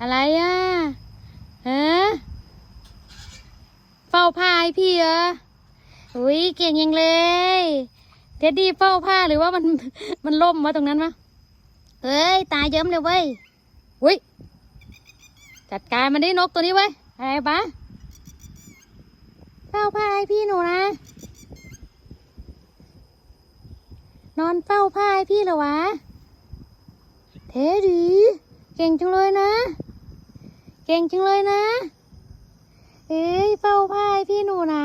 อะไรอะฮะเฝ้าผ้าให้พี่เหรออุ้ยเก่งยังเลยเท็ดดี้เฝ้าผ้าหรือว่ามันมันล่มวะตรงนั้นวะเฮ้ย ตายเยิ้มเลยเว้ยอุ้ยจัดการมันได้นกตัวนี้ไว้ยอะไรปะเฝ้าผ้าให้พี่หนูนะ นอนเฝ้าผ้าให้พี่เหรอวะ เทดี เก่งจังเลยนะ เก่งจังเลยนะ เอ้ยเฝ้าผ้าให้พี่หนูนะ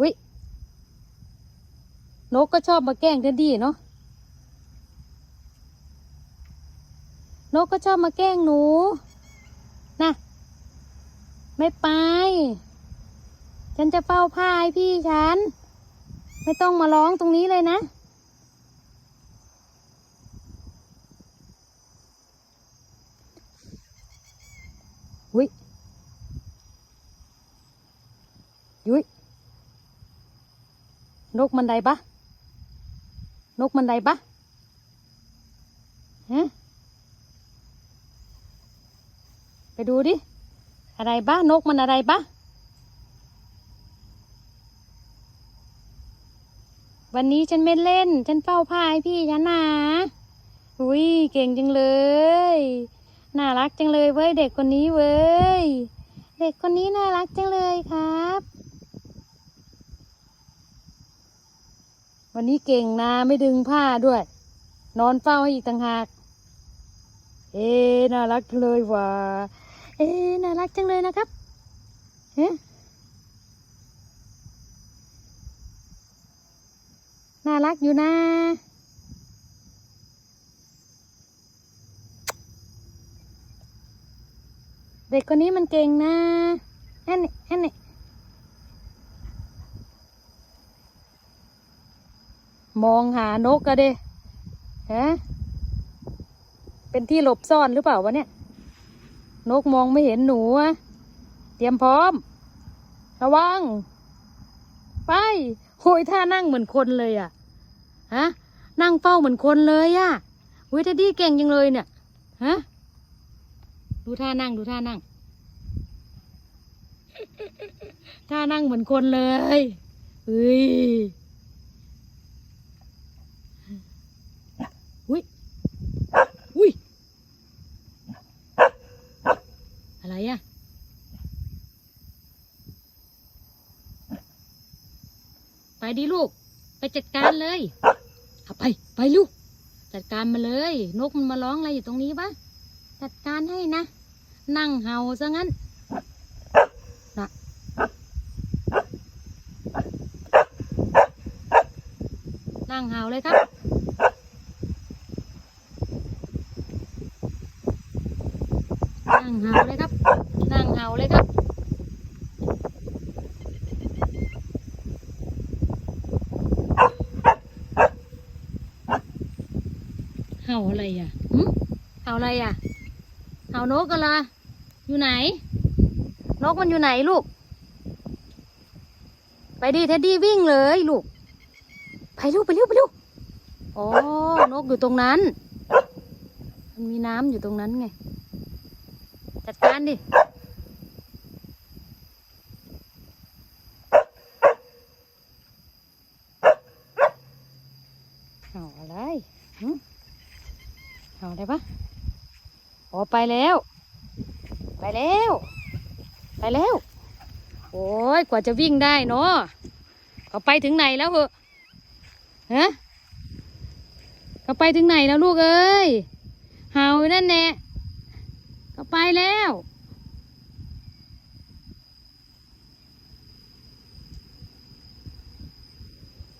วินกก็ชอบมาแกล้งเทดดี้เนาะ นกก็ชอบมาแกล้งหนูนะไม่ไป ฉันจะเฝ้าผ้าให้พี่ฉัน ไม่ต้องมาร้องตรงนี้เลยนะ ยุยนกมันใดปะนกมันใดปะฮะไปดูดิ อะไรบ้านกมันอะไรบ้าวันนี้ฉันไม่เล่น ฉันเฝ้าผ้าให้พี่ฉันนะอุ้ยเก่งจังเลย น่ารักจังเลยเว้ยเด็กคนนี้เว้ย เด็กคนนี้น่ารักจังเลยครับ วันนี้เก่งนะไม่ดึงผ้าด้วย นอนเฝ้าให้อีกต่างหาก เอ๊น่ารักเลยว่ะเอ๊น่ารักจังเลยนะครับเฮ้น่ารักอยู่นะเด็กคนนี้มันเก่งนะแอนนี่แอนนี่ มองหานกอะเด้ฮะเป็นที่หลบซ่อนหรือเปล่าวะเนี่ย นกมองไม่เห็นหนูอะเตรียมพร้อม ระวัง ไปโหยท่านั่งเหมือนคนเลยอะฮะ นั่งเฝ้าเหมือนคนเลยอะอุ้ยเทดดี้เก่งจังเลยเนี่ย ฮะ ดูท่านั่งดูท่านั่ง ท่านั่งเหมือนคนเลยเฮ้ยอุ้ย อะไรอะ ไปดิลูก ไปจัดการเลยเอาไป ไปลูก จัดการมาเลย นกมันมาร้องอะไรอยู่ตรงนี้ปะจัดการให้นะ นั่งเห่าซะงั้นนะนั่งเห่าเลยครับนั่งเห่าเลยครับ นั่งเห่าเลยครับ เห่าอะไรอะเห่าอะไรอะเห่านกกันละอยู่ไหน นกมันอยู่ไหนลูก ไปดิเท็ดดี้วิ่งเลยลูก ไปลูกไปเร็วไปเร็วอ๋อนกอยู่ตรงนั้น มันมีน้ำอยู่ตรงนั้นไง จัดการดิเห่าอะไรหึ เอาได้ปะอ๋อไปแล้ว ไปแล้ว ไปแล้ว โอ้ยกว่าจะวิ่งได้เนาะเขาไปถึงไหนแล้วเหอะฮะเขาไปถึงไหนแล้วลูกเอ้ยเห่าอยู่นั่นแน่เขาไปแล้ว